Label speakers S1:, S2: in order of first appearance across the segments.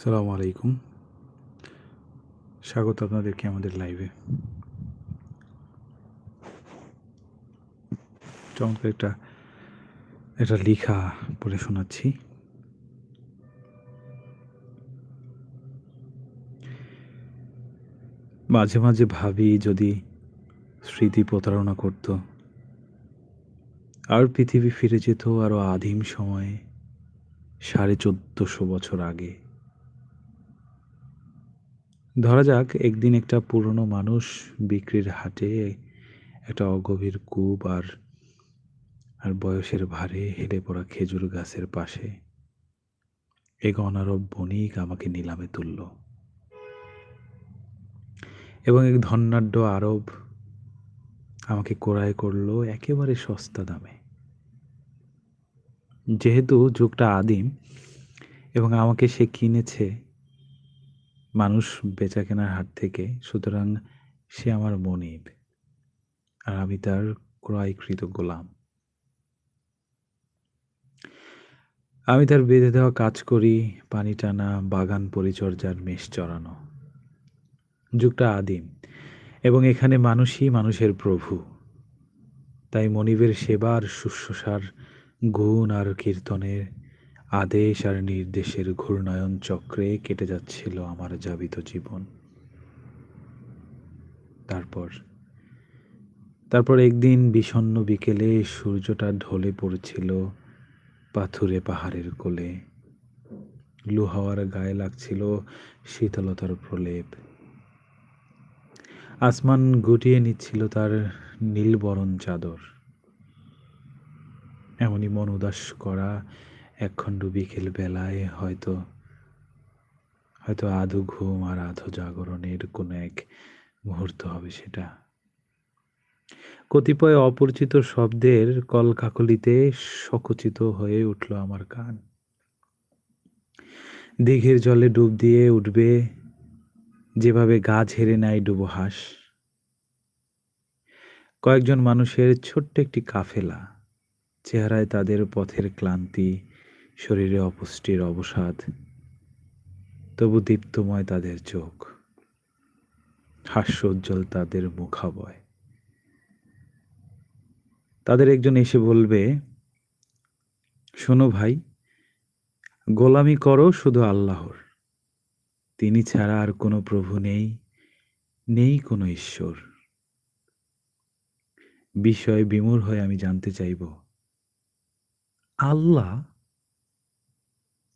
S1: সালামু আলাইকুম। স্বাগত আপনাদেরকে আমাদের লাইভে চমৎকার একটা একটা লেখা পড়ে শোনাচ্ছি। মাঝে মাঝে ভাবি যদি স্মৃতি প্রতারণা করত, আর পৃথিবী ফিরে যেত আরও আদিম সময়ে, সাড়ে চোদ্দশো বছর আগে। ধরা যাক, একদিন একটা পুরনো মানুষ বিক্রির হাটে একটা অগভীর কূপ আর আর বয়সের ভারে হেলে পড়া খেজুর গাছের পাশে। এক অনারব বণিক আমাকে নিলামে তুলল। এবং এক ধন্যাঢ্য আরব আমাকে কোরায় করল একেবারে সস্তা দামে। যেহেতু যুগটা আদিম এবং আমাকে সে কিনেছে মানুষ বেচা কেনার হাট থেকে, সুতরাং সে আমার মনিব, আর আমি তার ক্রয়কৃত গোলাম আমি তার বেঁধে দেওয়া কাজ করি, পানি টানা বাগান পরিচর্যার মেষ চড়ানো। যুগটা আদিম, এবং এখানে মানুষই মানুষের প্রভু। তাই মনিবের সেবার, শুশ্রূষার গুণ আর কীর্তনের আদেশ আর নির্দেশের ঘূর্ণায়ন চক্রে কেটে যাচ্ছিল আমার যাবিত জীবন। তারপর তারপর একদিন বিষণ্ণ বিকেলে সূর্যটা ঢলে পড়ছিল পাথুরে পাহাড়ের কোলে। লুহাওয়ার গায়ে লাগছিল শীতলতার প্রলেপ। আসমান গুটিয়ে নিচ্ছিল তার নীলবরণ চাদর। এমনই মন উদাস করা একখণ্ড বিকেল বেলায় হয়তো হয়তো আধো ঘুম আর আধো জাগরণের কোনো এক মুহূর্ত হবে সেটা। কতিপয় অপরিচিত শব্দের কলকাকলিতে সকচিত হয়ে উঠল আমার কান। দিঘির জলে ডুব দিয়ে উঠবে, যেভাবে গা ঝেড়ে নেয় ডুবোহাস কয়েকজন মানুষের ছোট্ট একটি কাফেলা, চেহারায় তাদের পথের ক্লান্তি শরীরে অপুষ্টির অবসাদ, তবু দীপ্তময় তাদের চোখ, হাস্যোজ্জ্বল তাদের মুখাবয়। তাদের একজন এসে বলবে, শোনো ভাই, গোলামি করো শুধু আল্লাহর। তিনি ছাড়া আর কোনো প্রভু নেই নেই কোনো ঈশ্বর। বিষয় বিমূর হয়ে আমি জানতে চাইব। আল্লাহ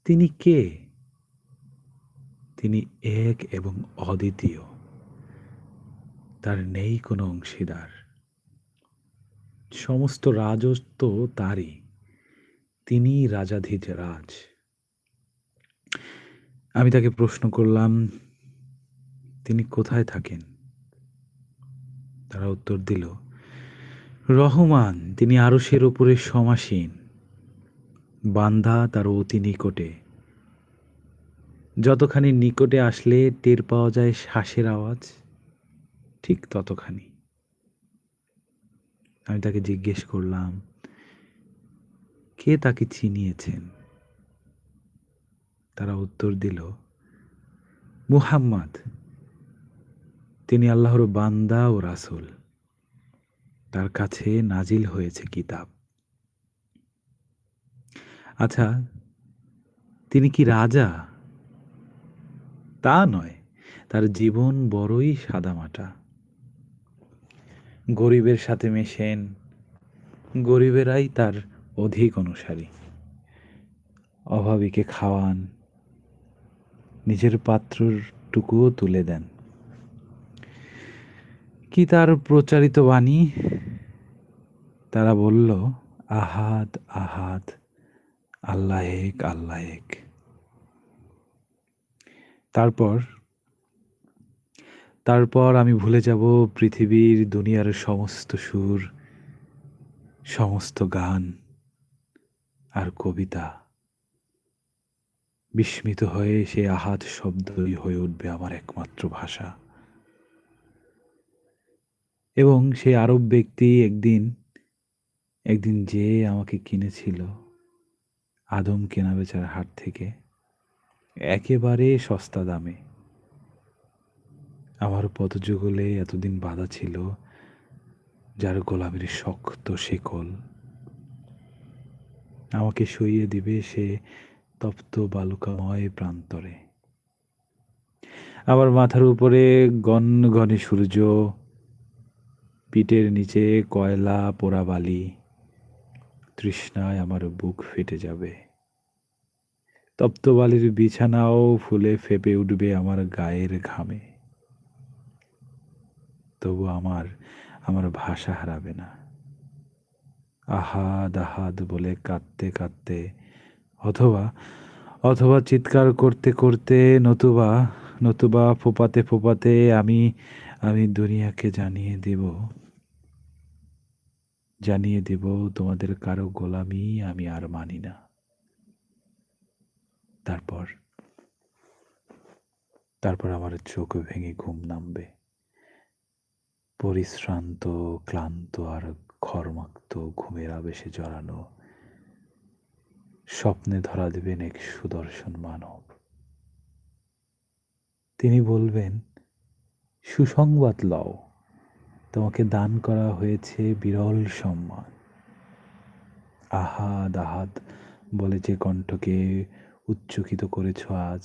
S1: তিনি কে? তিনি এক এবং অদ্বিতীয়। তার নেই কোনো অংশীদার। সমস্ত রাজত্ব তারই। তিনি রাজাধিজ রাজ। আমি তাকে প্রশ্ন করলাম, তিনি কোথায় থাকেন? তারা উত্তর দিল, রহমান, তিনি আরশের উপরে সমাসীন। বান্ধা তার অতি নিকটে। যতখানি নিকটে আসলে টের পাওয়া যায় শ্বাসের আওয়াজ, ঠিক ততখানি। আমি তাকে জিজ্ঞেস করলাম, কে তাকে চিনিয়েছেন? তারা উত্তর দিল, মুহাম্মদ। তিনি আল্লাহর বান্দা ও রাসুল। তার কাছে নাজিল হয়েছে কিতাব। আচ্ছা তিনি কি রাজা? তা নয়, তার জীবন বড়ই সাদামাটা। গরিবের সাথে মেশেন, গরিবেরাই তার অধিক অনুসারী। অভাবীকে খাওয়ান, নিজের পাত্রটুকুও তুলে দেন। কি তার প্রচারিত বাণী? তারা বলল আহাদ আহাদ আল্লাহ এক আল্লাহ এক। তারপর তারপর আমি ভুলে যাব পৃথিবীর দুনিয়ার সমস্ত সুর, সমস্ত গান আর কবিতা। বিস্মিত হয়ে সে আহাত শব্দই হয়ে উঠবে আমার একমাত্র ভাষা। এবং সে আরব ব্যক্তি একদিন একদিন যে আমাকে কিনেছিল আদম কেনা বেচার হাট থেকে একেবারে সস্তা দামে। আমার পদযুগলে এতদিন বাধা ছিল যার গোলামের শক্ত শেকল। আমাকে সইয়ে দিবে সে তপ্ত বালুকাময় প্রান্তরে। আমার মাথার উপরে গন ঘনে সূর্য, পিঠের নিচে কয়লা পোড়া বালি তৃষ্ণায় আমার বুক ফেটে যাবে। তপ্তবালির বিছানাও ফুলে ফেপে উঠবে আমার গায়ের ঘামে। তবু আমার আমার ভাষা হারাবে না। আহাদ আহাদ বলে কাঁদতে কাঁদতে, অথবা অথবা চিৎকার করতে করতে নতুবা নতুবা ফোপাতে ফোপাতে আমি আমি দুনিয়াকে জানিয়ে দেব। জানিয়ে দেব, তোমাদের কারও গোলামি আমি আর মানি না। তারপর তারপর আমার চোখ ভেঙে ঘুম নামবে। পরিশ্রান্ত, ক্লান্ত আর খরমাক্ত ঘুমের আবেশে জড়ানো স্বপ্নে ধরা দেবেন এক সুদর্শন মানব। তিনি বলবেন, সুসংবাদ লও। তোমাকে দান করা হয়েছে বিরল সম্মান। আহাদ আহাদ বলে যে কণ্ঠকে উচ্চকিত করেছ আজ।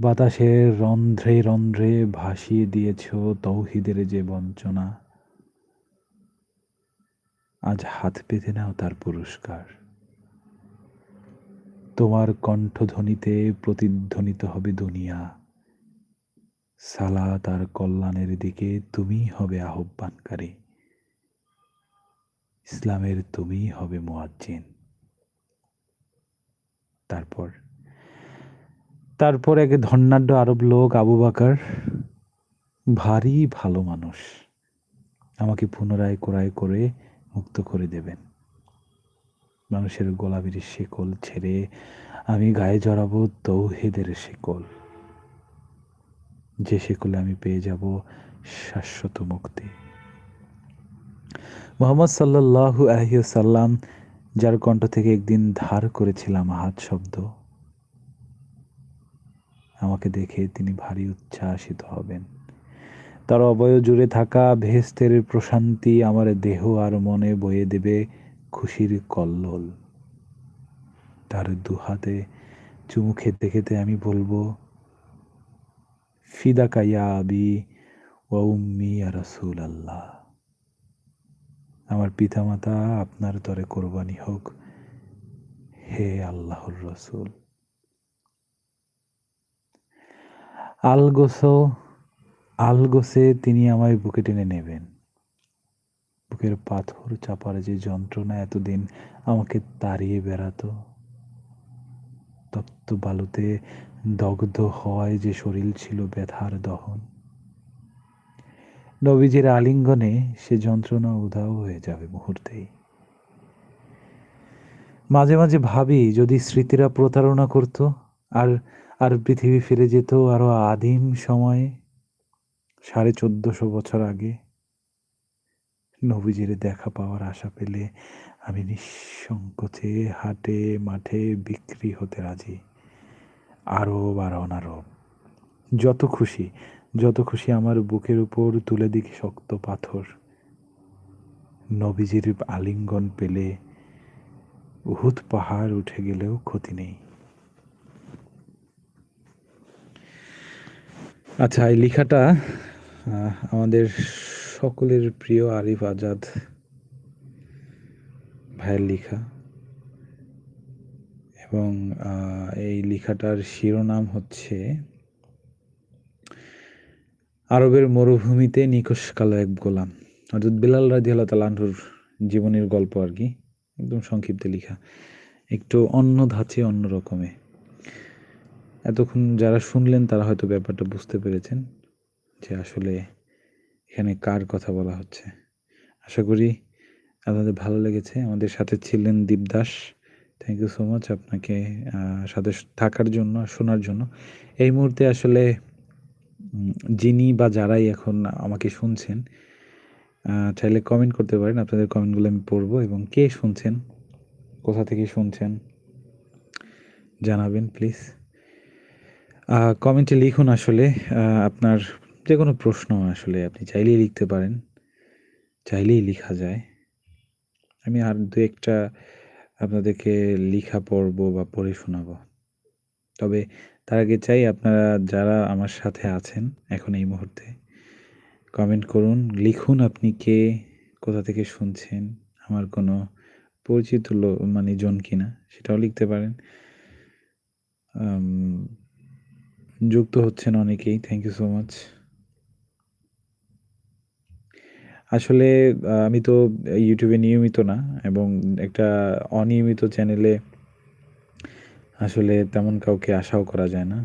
S1: বাতাসের রন্ধ্রে রন্ধ্রে ভাসিয়ে দিয়েছ তৌহিদের যে বঞ্চনা। আজ হাত পেতে নাও তার পুরস্কার। তোমার কণ্ঠধ্বনিতে প্রতিধ্বনিত হবে দুনিয়া। সালা তার কল্যাণের দিকে তুমি হবে আহ্বানকারী। ইসলামের তুমি হবে মোয়াজ্জিন। তারপর তারপর এক ধন্যাঢ্য আরব লোক আবু বাকার, ভারী ভালো মানুষ, আমাকে পুনরায় কোরায় করে মুক্ত করে দেবেন। মানুষের গোলাপির শেকল ছেড়ে আমি গায়ে জড়াবো তৌহেদের শেকল। যে শেকলে আমি পেয়ে যাব শাশ্বত মুক্তি। মোহাম্মদ সাল্লাহু আলহিউসাল্লাম যার কণ্ঠ থেকে একদিন ধার করেছিলাম হাত শব্দ, আমাকে দেখে তিনি ভারী উচ্ছ্বাসিত হবেন। তার অবয় জুড়ে থাকা ভেস্তের প্রশান্তি আমার দেহ আর মনে বয়ে দেবে খুশির কল্লোল। তার দুহাতে চুমু খেতে খেতে আমি বলব ফিদা কাইয়া আবি আল্লাহ আমার পিতামাতা আপনার তরে কোরবানি হোক। হে আল্লাহর রসুল। আলগোসো, আলগোসে তিনি আমায় বুকে টেনে নেবেন। বুকের পাথর চাপার যে যন্ত্রণা এতদিন আমাকে তাড়িয়ে বেড়াতো, তপ্ত বালুতে দগ্ধ হয় যে শরীর ছিল ব্যথার দহন। নবীজির আলিঙ্গনে সে যন্ত্রণা উধাও হয়ে যাবে মুহূর্তেই। মাঝে মাঝে ভাবি, যদি স্মৃতিরা প্রতারণা করত, আর আর পৃথিবী ফিরে যেত আরও আদিম সময়ে, সাড়ে চোদ্দশো বছর আগে, নবীজির দেখা পাওয়ার আশা পেলে আমি নিঃসংকোচে হাটে মাঠে বিক্রি হতে রাজি। আরব আর অনারব যত খুশি যত খুশি আমার বুকের উপর তুলে দিকে শক্ত পাথর। নবীজির আলিঙ্গন পেলে উহুদ পাহাড় উঠে গেলেও ক্ষতি নেই। আচ্ছা এই লেখাটা আমাদের সকলের প্রিয় আরিফ আজাদ ভাইয়ের লেখা। এবং এই লেখাটার শিরোনাম হচ্ছে আরবের মরুভূমিতে নিকশ কালো এক গোলাম। অর্থাৎ বিলাল রাজি আল্লাহ তালাহুর জীবনের গল্প আর কি। একদম সংক্ষিপ্ত লেখা। একটু অন্য ধাঁচে, অন্য রকমে। এতক্ষণ যারা শুনলেন, তারা হয়তো ব্যাপারটা বুঝতে পেরেছেন যে আসলে এখানে কার কথা বলা হচ্ছে। আশা করি আপনাদের ভালো লেগেছে। আমাদের সাথে ছিলেন Dipdas. Thank you so much আপনাকে সাথে থাকার জন্য, শোনার জন্য। এই মুহূর্তে আসলে যিনি বা যারাই এখন আমাকে শুনছেন চাইলে কমেন্ট করতে পারেন। আপনাদের কমেন্টগুলো আমি পড়ব এবং কে শুনছেন, কোথা থেকে শুনছেন, জানাবেন প্লিজ কমেন্টে লিখুন আসলে আপনার যে কোনো প্রশ্ন আসলে আপনি চাইলেই লিখতে পারেন, চাইলেই লেখা যায়। আমি আর দু একটা আপনাদেরকে লিখা পড়ব বা পড়ে শোনাবো। তবে তার আগে চাই আপনারা যারা আমার সাথে আছেন এখন এই মুহূর্তে কমেন্ট করুন, লিখুন আপনি কে, কোথা থেকে শুনছেন, আমার কোনো পরিচিত মানে জন কিনা, সেটাও লিখতে পারেন। যুক্ত হচ্ছেন অনেকেই থ্যাংক ইউ সো মাচ আসলে আমি তো ইউটিউবে নিয়মিত না এবং একটা অনিয়মিত চ্যানেলে আসলে তেমন কাউকে আশাও করা যায় না।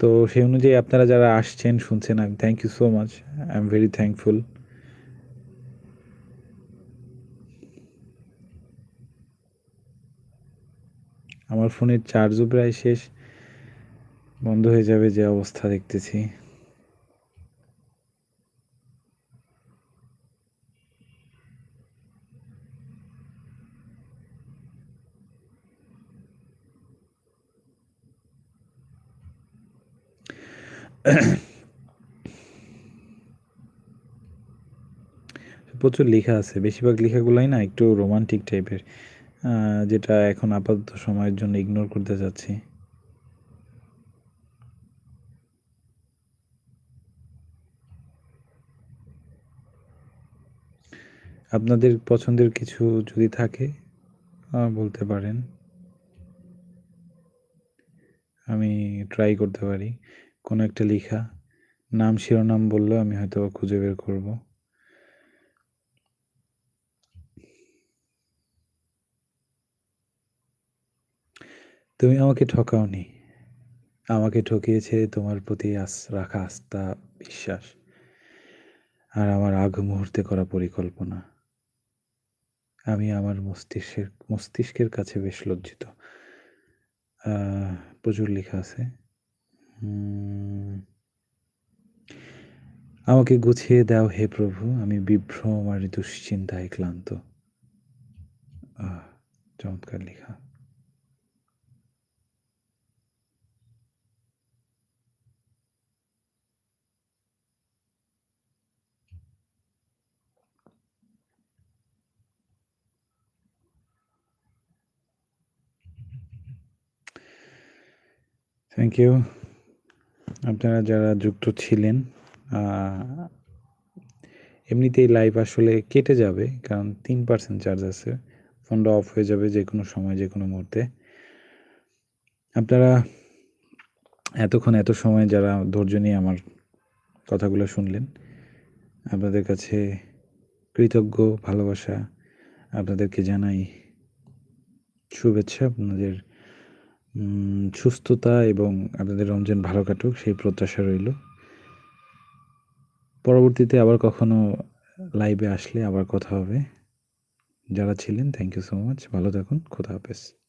S1: তো সেই অনুযায়ী আপনারা যারা আসছেন, শুনছেন, আমি thank you so much I am very thankful আমার ফোনের চার্জও প্রায় শেষ, বন্ধ হয়ে যাবে যে অবস্থা দেখতেছি। প্রচুর লেখা আছে। বেশিরভাগ লেখাগুলাই না একটু রোমান্টিক টাইপের যেটা এখন আপাতত সময়ের জন্য ইগনোর করতে যাচ্ছি আপনাদের পছন্দের কিছু যদি থাকে বলতে পারেন। আমি ট্রাই করতে পারি। কোনো একটা লেখা, নাম শিরোনাম বললেও আমি হয়তো খুঁজে বের করব। তুমি আমাকে ঠকাওনি। আমাকে ঠকিয়েছে তোমার প্রতি রাখা আস্থা, বিশ্বাস। আর আমার আগ মুহূর্তে করা পরিকল্পনা। আমি আমার মস্তিষ্কের মস্তিষ্কের কাছে বেশ লজ্জিত। প্রচুর লেখা আছে। আমাকে গুছিয়ে দাও হে প্রভু, আমি বিভ্রম আর দুশ্চিন্তায় ক্লান্ত। চমৎকার লেখা। থ্যাংক ইউ আপনারা যারা যুক্ত ছিলেন এমনিতেই লাইভ আসলে কেটে যাবে, কারণ তিন পার্সেন্ট চার্জ আছে। ফোনটা অফ হয়ে যাবে যে কোনো সময় যে কোনো মুহূর্তে। আপনারা এতক্ষণ, এত সময় যারা ধৈর্য নিয়ে আমার কথাগুলো শুনলেন, আপনাদের কাছে কৃতজ্ঞ, ভালোবাসা, আপনাদেরকে জানাই শুভেচ্ছা, আপনাদের সুস্থতা এবং আপনাদের রমজান ভালো কাটুক, সেই প্রত্যাশা রইল। পরবর্তীতে আবার কখনো লাইভে আসলে আবার কথা হবে। যারা ছিলেন থ্যাংক ইউ সো মাচ ভালো থাকুন। খোদা হাফেজ।